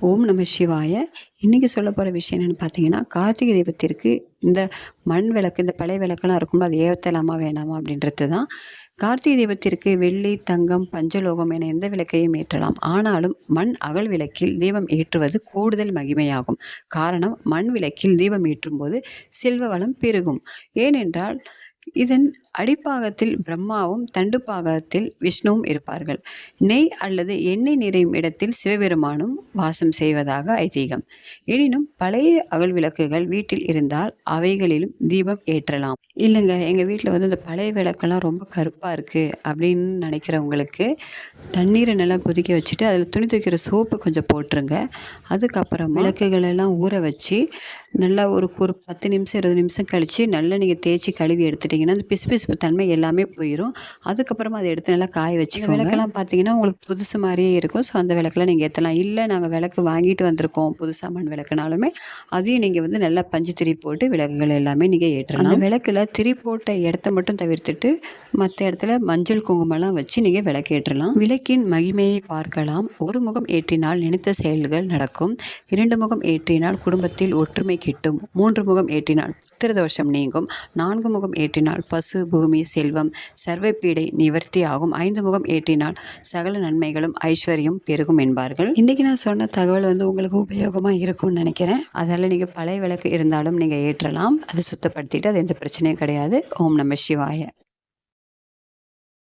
ஓம் நம சிவாய. இன்றைக்கி சொல்ல போகிற விஷயம் என்னென்னு பார்த்தீங்கன்னா கார்த்திகை தீபத்திற்கு இந்த மண் விளக்கு இந்த பழைய விளக்கெல்லாம் இருக்கும்போது அது ஏற்றலாமா வேணாமா அப்படின்றது தான் கார்த்திகை தீபத்திற்கு வெள்ளி தங்கம் பஞ்சலோகம் என எந்த விளக்கையும் ஏற்றலாம். ஆனாலும் மண் அகல் விளக்கில் தீபம் ஏற்றுவது கூடுதல் மகிமையாகும். காரணம் மண் விளக்கில் தீபம் ஏற்றும்போது செல்வ வளம் பெருகும். ஏனென்றால் இதன் அடிப்பாகத்தில் பிரம்மாவும் தண்டு பாகத்தில் விஷ்ணுவும் இருப்பார்கள். நெய் அல்லது எண்ணெய் நிறையும் இடத்தில் சிவபெருமானும் வாசம் செய்வதாக ஐதீகம். எனினும் பழைய அகல் விளக்குகள் வீட்டில் இருந்தால் அவைகளிலும் தீபம் ஏற்றலாம். இல்லைங்க எங்கள் வீட்டில் வந்து இந்த பழைய விளக்கெல்லாம் ரொம்ப கருப்பாக இருக்குது அப்படின்னு நினைக்கிறவங்களுக்கு தண்ணீரை நல்லா கொதிக்க வச்சுட்டு அதில் துணி துவைக்கிற சோப்பு கொஞ்சம் போட்டுருங்க. அதுக்கப்புறம் விளக்குகளெல்லாம் ஊற வச்சு நல்லா ஒரு ஒரு பத்து நிமிஷம் இருபது நிமிஷம் கழித்து நல்லா நீங்கள் தேய்ச்சி கழுவி எடுத்துகிட்டு அந்த பிசு பிசுப்பு தன்மை எல்லாமே போயிடும் அதுக்கப்புறமா அதை எடுத்து நல்லா காய வச்சுக்கோங்க. விளக்கெல்லாம் பார்த்தீங்கன்னா உங்களுக்கு புதுசு மாதிரியே இருக்கும். ஸோ அந்த விளக்கெல்லாம் நீங்கள் ஏற்றலாம் இல்லை நாங்கள் விளக்கு வாங்கிட்டு வந்திருக்கோம். புதுசாக மண் விளக்குனாலுமே அதையும் நீங்கள் வந்து நல்லா பஞ்சு திரி போட்டு விளக்குகள் எல்லாமே நீங்கள் ஏற்றலாம். அந்த விளக்கில் திரி போட்ட இடத்த மட்டும் தவிர்த்துட்டு மற்ற இடத்துல மஞ்சள் குங்குமம்லாம் வச்சு நீங்கள் விளக்கு ஏற்றலாம். விளக்கின் மகிமையை பார்க்கலாம். ஒரு முகம் ஏற்றினால் நினைத்த செயல்கள் நடக்கும். இரண்டு முகம் ஏற்றினால் குடும்பத்தில் ஒற்றுமை கிட்டும். மூன்று முகம் ஏற்றினால் புத்திரதோஷம் நீங்கும். நான்கு முகம் ஏற்றினால் பசு பூமி செல்வம் சர்வப்பீடை நிவர்த்தி ஆகும். ஐந்து முகம் ஏற்றினால் சகல நன்மைகளும் ஐஸ்வர்யம் பெருகும் என்பார்கள். இன்றைக்கி நான் சொன்ன தகவல் வந்து உங்களுக்கு உபயோகமாக இருக்கும்னு நினைக்கிறேன். அதில் நீங்கள் பழைய விளக்கு இருந்தாலும் நீங்கள் ஏற்றலாம். அதை சுத்தப்படுத்திட்டு அது எந்த பிரச்சனையும் கிடையாது. ஓம் நம சிவாய.